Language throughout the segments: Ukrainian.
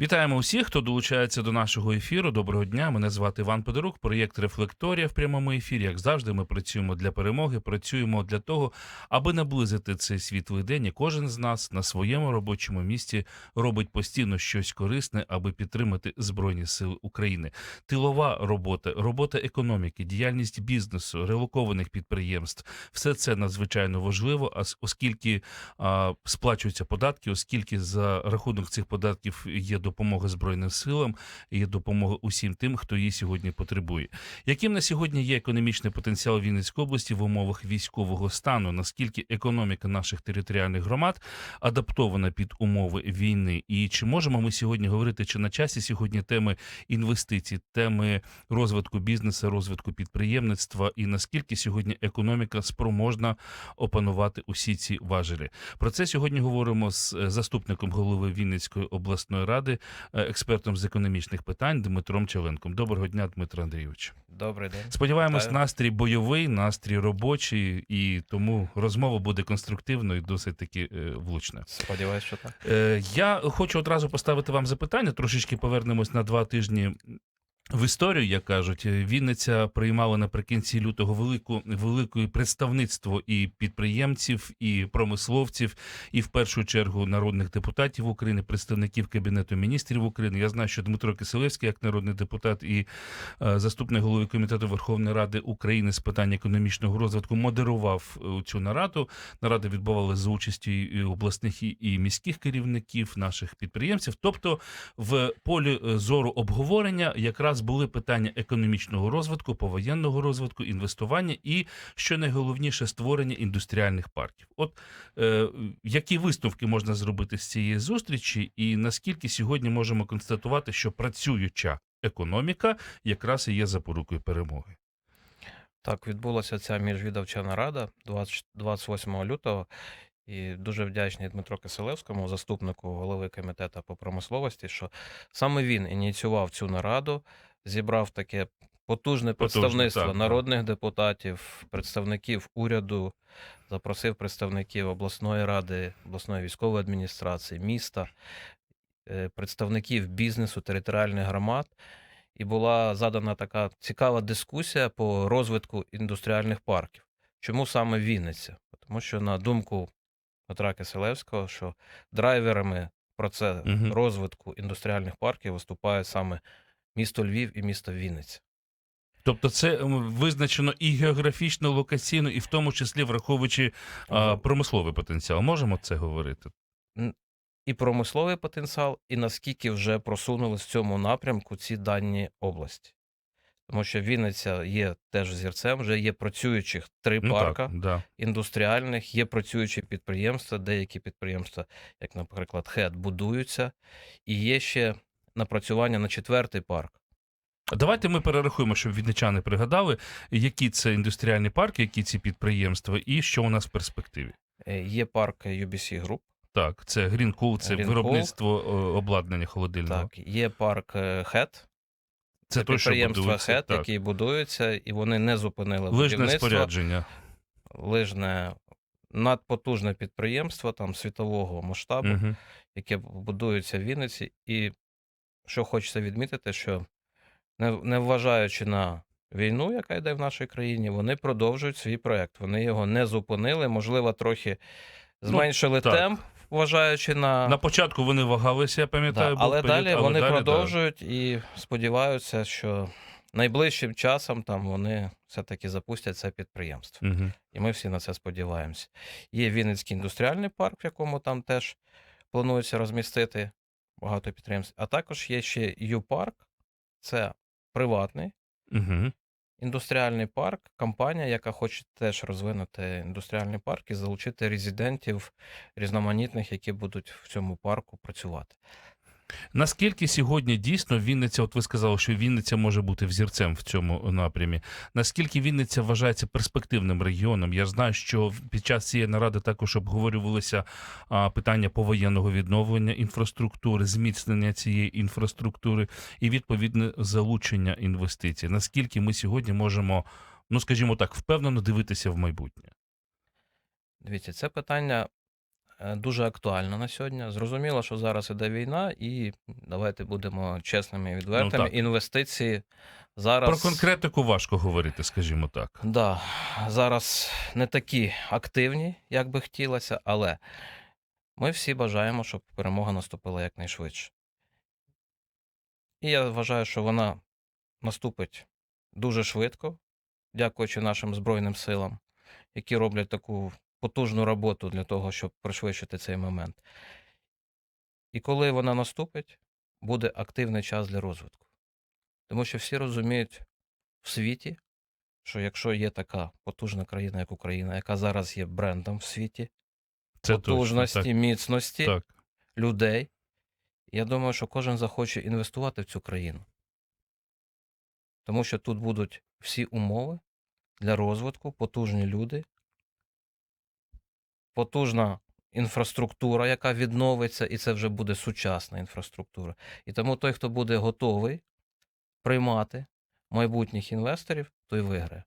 Вітаємо усіх, хто долучається до нашого ефіру. Доброго дня. Мене звати Іван Подорук. Проєкт Рефлекторія в прямому ефірі. Як завжди, ми працюємо для перемоги, працюємо для того, аби наблизити цей світлий день. І кожен з нас на своєму робочому місці робить постійно щось корисне, аби підтримати збройні сили України. Тилова робота, робота економіки, діяльність бізнесу, релокованих підприємств все це надзвичайно важливо. Оскільки а, сплачуються податки, оскільки за рахунок цих податків є допомога Збройним силам, є допомога усім тим, хто її сьогодні потребує. Яким на сьогодні є економічний потенціал Вінницької області в умовах військового стану? Наскільки економіка наших територіальних громад адаптована під умови війни? І чи можемо ми сьогодні говорити, чи на часі сьогодні теми інвестицій, теми розвитку бізнесу, розвитку підприємництва, і наскільки сьогодні економіка спроможна опанувати усі ці важелі? Про це сьогодні говоримо з е, заступником голови Вінницької обласної ради, е, експертом з економічних питань Дмитром Челенком. Доброго дня, Дмитро Андрійович. Добрий день. Сподіваємось, Вітаю. настрій бойовий, настрій робочий, і тому розмова буде конструктивною і досить таки е, влучною. Сподіваюсь, що так. Е, Я хочу одразу поставити вам запитання. Трошечки повернемось на два тижні. В історію, як кажуть, Вінниця приймала наприкінці лютого велику велике представництво і підприємців, і промисловців, і в першу чергу народних депутатів України, представників кабінету міністрів України. Я знаю, що Дмитро Киселевський, як народний депутат і е, заступник голови комітету Верховної Ради України з питань економічного розвитку, модерував е, цю нараду. Нарада відбувалася за участю і обласних і, і міських керівників, наших підприємців. Тобто, в полі е, зору обговорення якраз були питання економічного розвитку, повоєнного розвитку, інвестування і, що найголовніше, створення індустріальних парків. От е, які висновки можна зробити з цієї зустрічі, і наскільки сьогодні можемо констатувати, що працююча економіка якраз і є запорукою перемоги? Так, відбулася ця міжвідавча нарада 20 28 лютого. І дуже вдячний Дмитро Киселевському, заступнику голови комітету по промисловості, що саме він ініціював цю нараду, зібрав таке потужне Потужне, представництво так, так. народних депутатів, представників уряду, запросив представників обласної ради, обласної військової адміністрації, міста, е, представників бізнесу, територіальних громад. І була задана така цікава дискусія по розвитку індустріальних парків. Чому саме Вінниця? Тому що, на думку Петра Киселевського, що драйверами процесу Мгм. розвитку індустріальних парків виступає саме місто Львів і місто Вінниця. Тобто, це визначено і географічно, локаційно, і в тому числі враховуючи а, промисловий потенціал. Можемо це говорити? І промисловий потенціал, і наскільки вже просунулись в цьому напрямку ці дані області. Тому що Вінниця є теж зірцем, вже є працюючих три Ну парка. так, да. індустріальних, є працюючі підприємства, деякі підприємства, як, наприклад, ХЕД, будуються, і є ще напрацювання на четвертий парк. Давайте ми перерахуємо, щоб відничани пригадали, які це індустріальні парки, які ці підприємства, і що у нас в перспективі. Е, Є парк UBC Group, Так, це Green це Green виробництво о, обладнання холодильного. так, є парк е, ХЕД, це підприємства будується. Так. які будуються, і вони не зупинили Лижне будівництво. спорядження. Лижне надпотужне підприємство там світового масштабу. Угу. яке будується в Вінниці. І що хочеться відмітити, що не, не вважаючи на війну, яка йде в нашій країні, вони продовжують свій проект. Вони його не зупинили, можливо, трохи зменшили так. темп, вважаючи на. На початку вони вагалися, я пам'ятаю, Да, був але період, далі вони далі, да. продовжують і сподіваються, що найближчим часом там вони все-таки запустять це підприємство. Мгм. І ми всі на це сподіваємося. Є Вінницький індустріальний парк, в якому там теж планується розмістити багато підприємств. А також є ще Ю-парк, це приватний Мгм. Індустріальний парк, компанія, яка хоче теж розвинути індустріальний парк і залучити резидентів різноманітних, які будуть в цьому парку працювати. Наскільки сьогодні дійсно Вінниця, от ви сказали, що Вінниця може бути взірцем в цьому напрямі. Наскільки Вінниця вважається перспективним регіоном? Я знаю, що під час цієї наради також обговорювалися питання повоєнного відновлення інфраструктури, зміцнення цієї інфраструктури і відповідне залучення інвестицій. Наскільки ми сьогодні можемо, ну скажімо так, впевнено дивитися в майбутнє? Дивіться, це питання дуже актуальне на сьогодні. Зрозуміло, що зараз іде війна, і давайте будемо чесними і відвертими. Ну, так. Інвестиції зараз. Про конкретику важко говорити, скажімо так. Да, зараз не такі активні, як би хотілося, але ми всі бажаємо, щоб перемога наступила якнайшвидше. І я вважаю, що вона наступить дуже швидко, дякуючи нашим Збройним силам, які роблять таку потужну роботу для того, щоб пришвидшити цей момент. І коли вона наступить, буде активний час для розвитку. Тому що всі розуміють в світі, що якщо є така потужна країна, як Україна, яка зараз є брендом в світі, Це потужності, точно. міцності Так, так. людей, я думаю, що кожен захоче інвестувати в цю країну. Тому що тут будуть всі умови для розвитку, потужні люди, потужна інфраструктура, яка відновиться, і це вже буде сучасна інфраструктура. І тому той, хто буде готовий приймати майбутніх інвесторів, той виграє.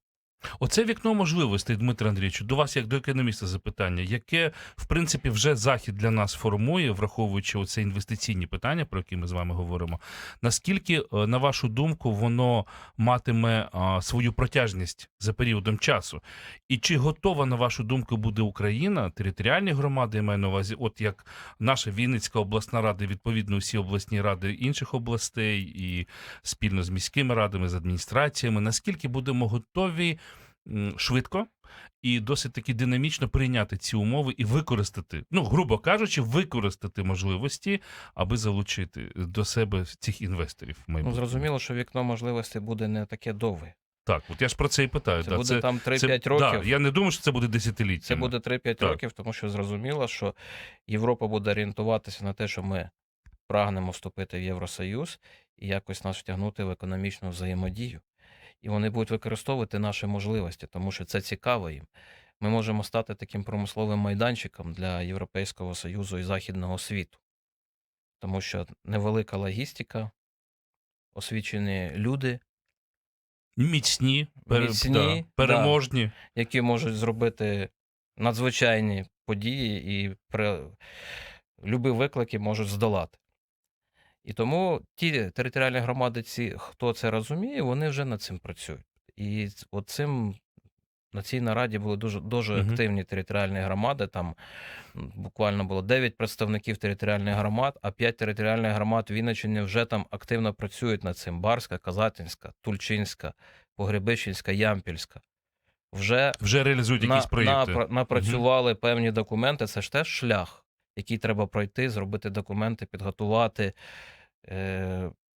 Оце вікно можливостей, Дмитро Андрійовичу, до вас як до економіста запитання, яке в принципі вже захід для нас формує, враховуючи оце інвестиційні питання, про які ми з вами говоримо. Наскільки, е, на вашу думку, воно матиме свою протяжність за періодом часу? І чи готова, на вашу думку, буде Україна, територіальні громади, я маю на увазі, от як наша Вінницька обласна рада, відповідно, усі обласні ради інших областей, і спільно з міськими радами, з адміністраціями, наскільки будемо готові швидко і досить таки динамічно прийняти ці умови і використати, ну грубо кажучи, використати можливості, аби залучити до себе цих інвесторів. в Ну, зрозуміло, що вікно можливостей буде не таке довге. Так, от я ж про це і питаю. Це да, буде там 3-5 це- років. Да, я не думаю, що це буде десятиліття. Це буде 3-5 Так. років, тому що зрозуміло, що Європа буде орієнтуватися на те, що ми прагнемо вступити в Євросоюз і якось нас втягнути в економічну взаємодію. І вони будуть використовувати наші можливості, тому що це цікаво їм. Ми можемо стати таким промисловим майданчиком для Європейського Союзу і Західного світу, тому що невелика логістика, освічені люди, Міцні, Міцні, да, да. переможні. які можуть зробити надзвичайні події і при любі виклики можуть здолати. І тому ті територіальні громади, ці, хто це розуміє, вони вже над цим працюють. І от цим на цій нараді були дуже, дуже Мгм. активні територіальні громади. Там буквально було 9 представників територіальних громад, а 5 територіальних громад Вінниччини вже там активно працюють над цим: Барська, Казатинська, Тульчинська, Погребищенська, Ямпільська. Вже Вже реалізують якісь проєкти. напра- напрацювали певні документи. Це ж теж шлях, який треба пройти, зробити документи, підготувати,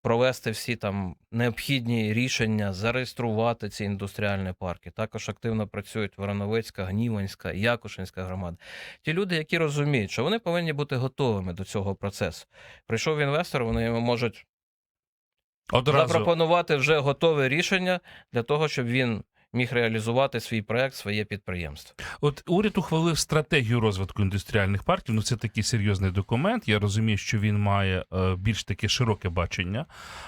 провести всі там необхідні рішення, зареєструвати ці індустріальні парки. Також активно працюють Вороновицька, Гніванська, Якушинська громада. Ті люди, які розуміють, що вони повинні бути готовими до цього процесу. Прийшов інвестор, вони йому можуть Одразу запропонувати вже готове рішення для того, щоб він міг реалізувати свій проект, своє підприємство. От уряд ухвалив стратегію розвитку індустріальних парків. Ну це такий серйозний документ. Я розумію, що він має е, більш таке широке бачення,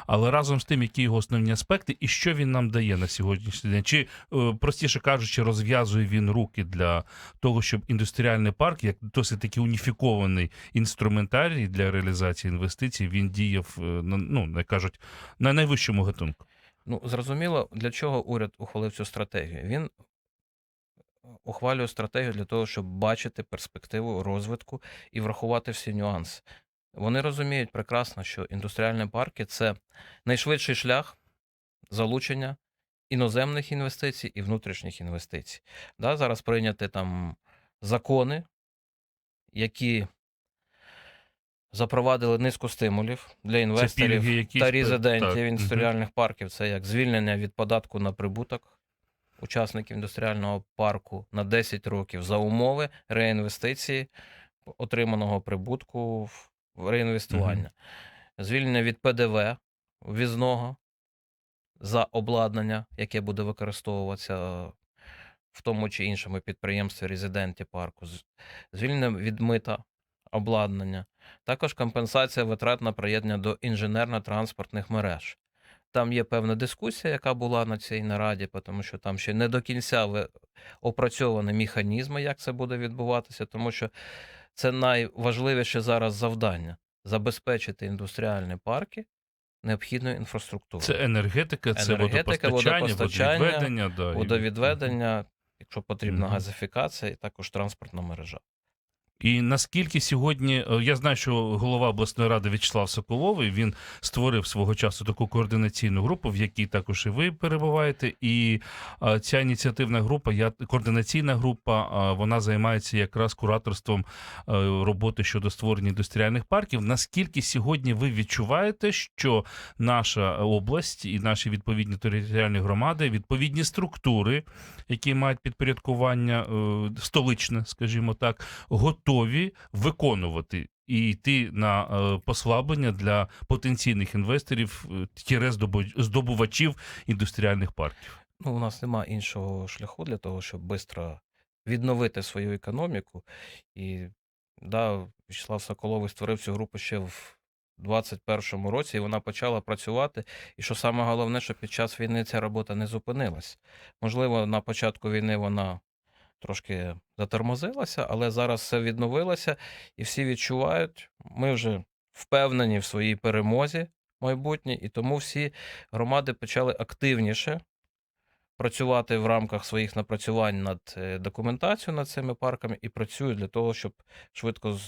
але разом з тим, які його основні аспекти, і що він нам дає на сьогоднішній день, чи е, простіше кажучи, розв'язує він руки для того, щоб індустріальний парк, як досить таки уніфікований інструментарій для реалізації інвестицій, він діяв е, на ну як кажуть на найвищому гатунку. Ну, зрозуміло, для чого уряд ухвалив цю стратегію. Він ухвалює стратегію для того, щоб бачити перспективу розвитку і врахувати всі нюанси. Вони розуміють прекрасно, що індустріальні парки це найшвидший шлях залучення іноземних інвестицій і внутрішніх інвестицій. Да, зараз прийняті там закони, які запровадили низку стимулів для інвесторів пільги якісь, та резидентів так, індустріальних парків. Це як звільнення від податку на прибуток учасників індустріального парку на 10 років за умови реінвестиції отриманого прибутку в- реінвестування. звільнення від ПДВ ввізного за обладнання, яке буде використовуватися в тому чи іншому підприємстві резиденті парку, звільнення від мита обладнання, також компенсація витрат на приєднання до інженерно-транспортних мереж. Там є певна дискусія, яка була на цій нараді, тому що там ще не до кінця опрацьовані механізми, як це буде відбуватися, тому що це найважливіше зараз завдання забезпечити індустріальні парки необхідною інфраструктурою. Це енергетика, це Енергетика, водопостачання, водопостачання, водовідведення. Да, водовідведення, якщо потрібна Мгм. газифікація, і також транспортна мережа. І наскільки сьогодні е, я знаю, що голова обласної ради В'ячеслав Соколовий він створив свого часу таку координаційну групу, в якій також і ви перебуваєте. І е, ця ініціативна група, я координаційна група, е, вона займається якраз кураторством роботи щодо створення індустріальних парків. Наскільки сьогодні ви відчуваєте, що наша область і наші відповідні територіальні громади, відповідні структури, які мають підпорядкування столичне, скажімо так, готові виконувати і йти на е, послаблення для потенційних інвесторів, е, тіре здобувачів індустріальних парків. Ну, у нас немає іншого шляху для того, щоб швидко відновити свою економіку. І да, Вячеслав Соколовий створив цю групу ще в 2021 році, і вона почала працювати. І що саме головне, що під час війни ця робота не зупинилась. Можливо, на початку війни вона трошки затормозилася, але зараз все відновилося, і всі відчувають, ми вже впевнені в своїй перемозі майбутній, і тому всі громади почали активніше працювати в рамках своїх напрацювань над е, документацією над цими парками і працюють для того, щоб швидко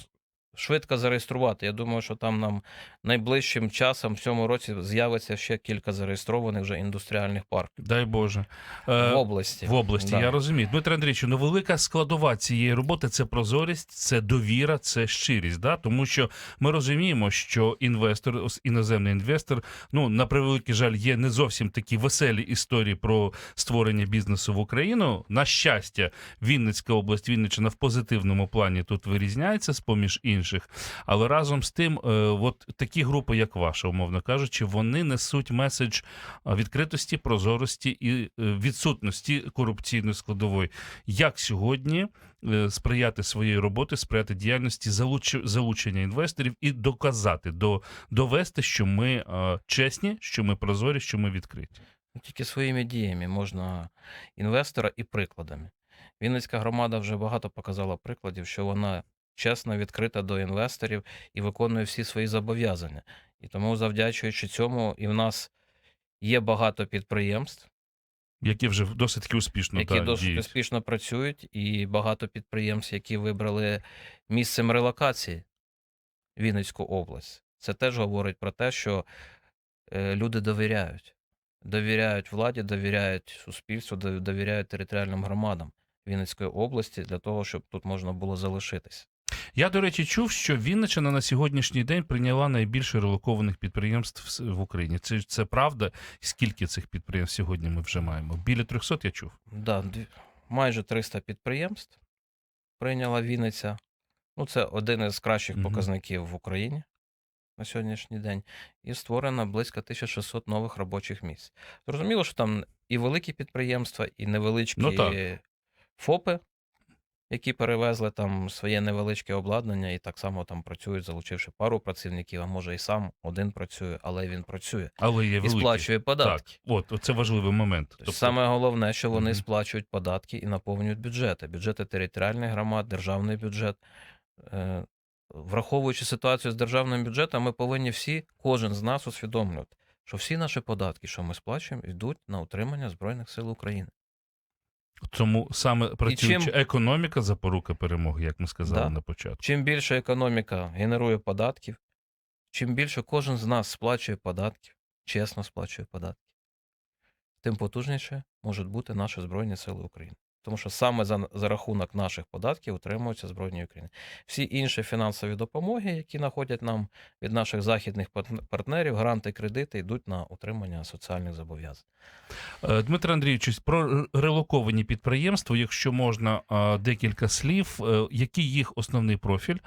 швидко зареєструвати. Я думаю, що там нам найближчим часом в цьому році з'явиться ще кілька зареєстрованих вже індустріальних парків Дай Боже. в Е, області. В області, Да. я розумію. Дмитро Андрійовичу, ну велика складова цієї роботи це прозорість, це довіра, це щирість. Да? Тому що ми розуміємо, що інвестор, іноземний інвестор, ну на превеликий жаль, є не зовсім такі веселі історії про створення бізнесу в Україну. На щастя, Вінницька область, Вінниччина в позитивному плані тут вирізняється з поміж інших. Але разом з тим, е, от такі групи, як ваша, умовно кажучи, вони несуть меседж відкритості, прозорості і е, відсутності корупційної складової. Як сьогодні е, сприяти своєї роботи, сприяти діяльності, залуч- залучення інвесторів і доказати, до, довести, що ми е, чесні, що ми прозорі, що ми відкриті. Ну, Тільки своїми діями можна інвестора і прикладами. Вінницька громада вже багато показала прикладів, що вона чесно відкрита до інвесторів і виконує всі свої зобов'язання. І тому, завдячуючи цьому, і в нас є багато підприємств, Які вже досить таки успішно які да, досить діють. успішно працюють, і багато підприємств, які вибрали місцем релокації Вінницьку область. Це теж говорить про те, що е, люди довіряють. Довіряють владі, довіряють суспільству, довіряють територіальним громадам Вінницької області для того, щоб тут можна було залишитись. Я, до речі, чув, що Вінниччина на сьогоднішній день прийняла найбільше релокованих підприємств в Україні. Це, це правда? Скільки цих підприємств сьогодні ми вже маємо? Біля 300 я чув. Да, майже 300 підприємств прийняла Вінниця. Ну, це один із кращих Мгм. показників в Україні на сьогоднішній день. І створено близько 1600 нових робочих місць. Зрозуміло, що там і великі підприємства, і невеличкі Ну. ФОПи, які перевезли там своє невеличке обладнання, і так само там працюють, залучивши пару працівників, а може і сам один працює, але він працює Але є і великі. сплачує податки. Так, от це важливий момент. Тобто, Саме головне, що вони Мгм. сплачують податки і наповнюють бюджети, бюджети територіальних громад, державний бюджет. Е, Враховуючи ситуацію з державним бюджетом, ми повинні всі, кожен з нас усвідомлювати, що всі наші податки, що ми сплачуємо, йдуть на утримання Збройних сил України. Тому саме працююча чим- економіка запорука перемоги, як ми сказали Да. на початку. Чим більше економіка генерує податків, чим більше кожен з нас сплачує податків, чесно сплачує податки, тим потужніше можуть бути наші Збройні Сили України. Тому що саме за, за рахунок наших податків утримуються Збройні України. Всі інші фінансові допомоги, які находять нам від наших західних партн- партнерів, гранти, кредити, йдуть на утримання соціальних зобов'язань. Е, Дмитро Андрійович, про релоковані підприємства, якщо можна декілька слів, е, який їх основний профіль?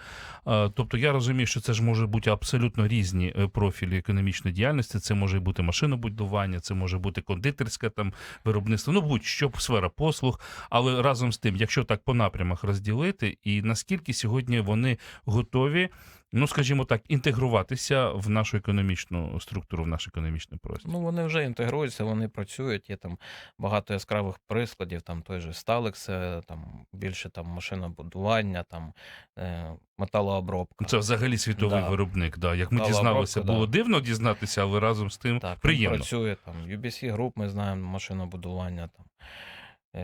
Тобто я розумію, що це ж може бути абсолютно різні е, профілі економічної діяльності. Це може бути машинобудування, це може бути кондитерське там виробництво, ну будь-що сфера послуг. Але разом з тим, якщо так по напрямах розділити, і наскільки сьогодні вони готові, ну скажімо так, інтегруватися в нашу економічну структуру, в наш економічний простір? Ну, вони вже інтегруються, вони працюють. Є там багато яскравих прикладів, там той же Сталекс, там більше там машинобудування, там е, металообробка. Це взагалі світовий Да. виробник. Да. Як ми дізналися, було да. дивно дізнатися, але разом з тим Так, приємно. працює там UBC Group, ми знаємо, машинобудування, там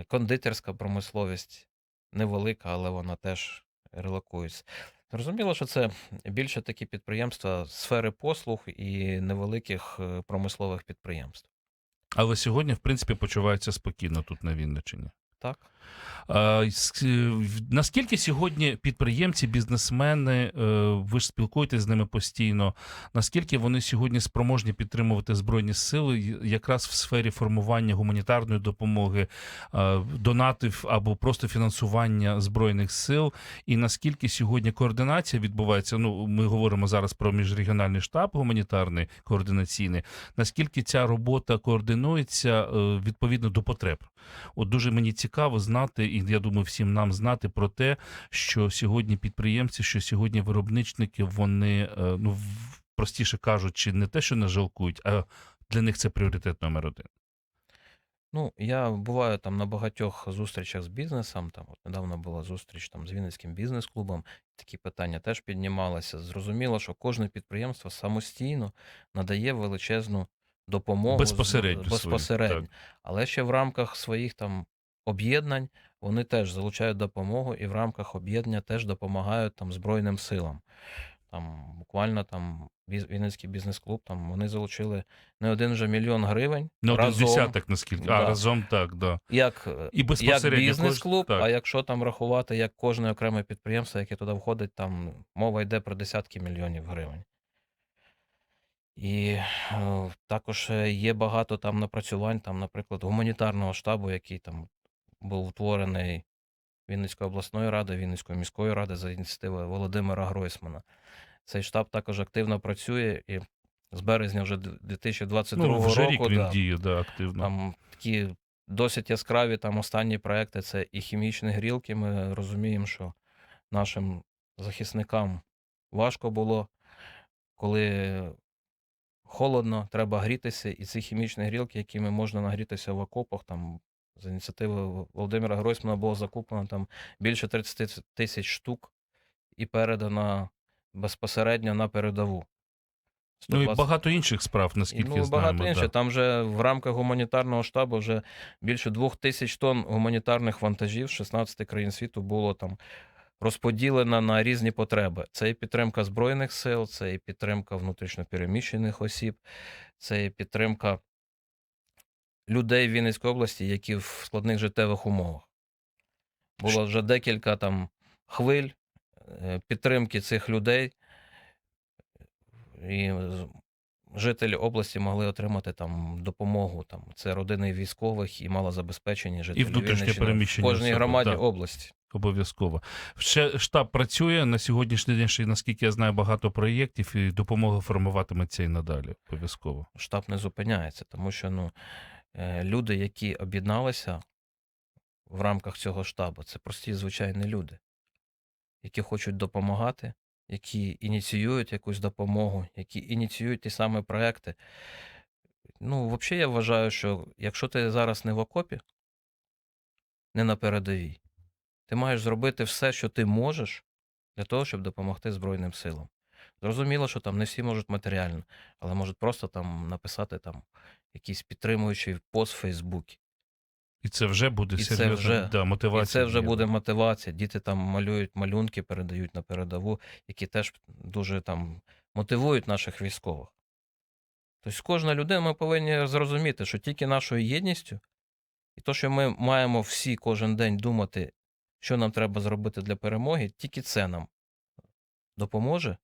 кондитерська промисловість невелика, але вона теж релокується. Зрозуміло, що це більше такі підприємства сфери послуг і невеликих е, промислових підприємств. Але сьогодні, в принципі, почуваються спокійно тут на Вінниччині. Так. Е, в- наскільки сьогодні підприємці, бізнесмени, е, ви ж спілкуєтесь з ними постійно, наскільки вони сьогодні спроможні підтримувати Збройні сили якраз в сфері формування гуманітарної допомоги, е, донатів або просто фінансування Збройних сил, і наскільки сьогодні координація відбувається? Ну, ми говоримо зараз про міжрегіональний штаб гуманітарний, координаційний, наскільки ця робота координується е, відповідно до потреб? От дуже мені цікаво знати, і я думаю, всім нам знати про те, що сьогодні підприємці, що сьогодні виробничники, вони е, ну простіше кажучи, не те, що не жалкують, а для них це пріоритет номер один. Ну, я буваю там на багатьох зустрічах з бізнесом. Там от недавно була зустріч там з Вінницьким бізнес-клубом. Такі питання теж піднімалися. Зрозуміло, що кожне підприємство самостійно надає величезну допомогу Безпосередньо безпосередньо. так. Але ще в рамках своїх там об'єднань вони теж залучають допомогу, і в рамках об'єднання теж допомагають там Збройним силам. Там буквально там Вінницький бізнес-клуб, там вони залучили не один вже мільйон гривень. Один разом. десяток, наскільки. А разом так, да. Як, е, І як бізнес-клуб, а якщо там рахувати як кожне окреме підприємство, яке туди входить, там мова йде про десятки мільйонів гривень. І е, також е, є багато там напрацювань, там, наприклад, гуманітарного штабу, який там був утворений Вінницькою обласною радою, Вінницькою міською радою за ініціативи Володимира Гройсмана. Цей штаб також активно працює і з березня вже 2022 Ну, вже року рік він да, діє, да, активно. там такі досить яскраві там останні проекти це і хімічні грілки. Ми розуміємо, що нашим захисникам важко було, коли холодно, треба грітися, і ці хімічні грілки, якими можна нагрітися в окопах, там з ініціативи Володимира Гройсмана було закуплено там більше 30 тисяч штук і передано безпосередньо на передову. Ну і багато інших справ, наскільки ну, багато знаємо. інше. Да. Там вже в рамках гуманітарного штабу вже більше двох тисяч тонн гуманітарних вантажів 16 країн світу було там розподілено на різні потреби. Це і підтримка збройних сил, це і підтримка внутрішньопереміщених осіб, це і підтримка людей в Вінницькій області, які в складних життєвих умовах. Було вже декілька там хвиль е, підтримки цих людей. І жителі області могли отримати там допомогу. Там це родини військових і малозабезпечені жителі Вінниччини в кожній громаді так. області. Обов'язково. Ще штаб працює на сьогоднішній день, ще, наскільки я знаю, багато проєктів, і допомога формуватиметься і надалі. Обов'язково. Штаб не зупиняється, тому що ну, люди, які об'єдналися в рамках цього штабу, це прості звичайні люди, які хочуть допомагати, які ініціюють якусь допомогу, які ініціюють ті самі проекти. Ну, взагалі, я вважаю, що якщо ти зараз не в окопі, не на передовій, ти маєш зробити все, що ти можеш для того, щоб допомогти Збройним силам. Зрозуміло, що там не всі можуть матеріально, але можуть просто там написати там якийсь підтримуючий пост в Фейсбуці. І це вже буде І це вже- да, мотивація. І це вже буде мотивація. Діти там малюють малюнки, передають на передову, які теж дуже там мотивують наших військових. Тобто кожна людина ми повинні зрозуміти, що тільки нашою єдністю І то, що ми маємо всі кожен день думати, що нам треба зробити для перемоги, тільки це нам допоможе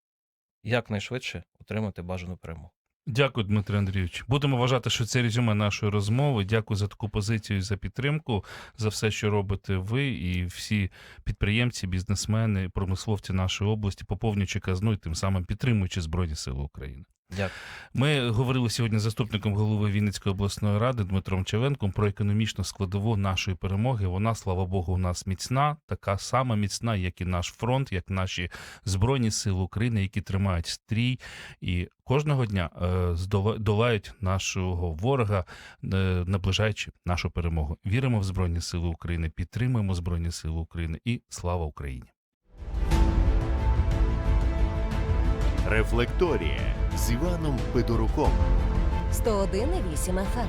якнайшвидше отримати бажану перемогу. Дякую, Дмитро Андрійович. Будемо вважати, що це резюме нашої розмови. Дякую за таку позицію за підтримку, за все, що робите ви і всі підприємці, бізнесмени, промисловці нашої області, поповнюючи казну і тим самим підтримуючи Збройні Сили України. Дякую. Ми говорили сьогодні з заступником голови Вінницької обласної ради Дмитром Чевенком про економічну складову нашої перемоги. Вона, слава Богу, у нас міцна, така сама міцна, як і наш фронт, як наші збройні сили України, які тримають стрій і кожного дня е, долають нашого ворога, е, наближаючи нашу перемогу. Віримо в Збройні Сили України, підтримуємо Збройні Сили України і слава Україні! Рефлекторія з Іваном Федоруком. 101,8 FM.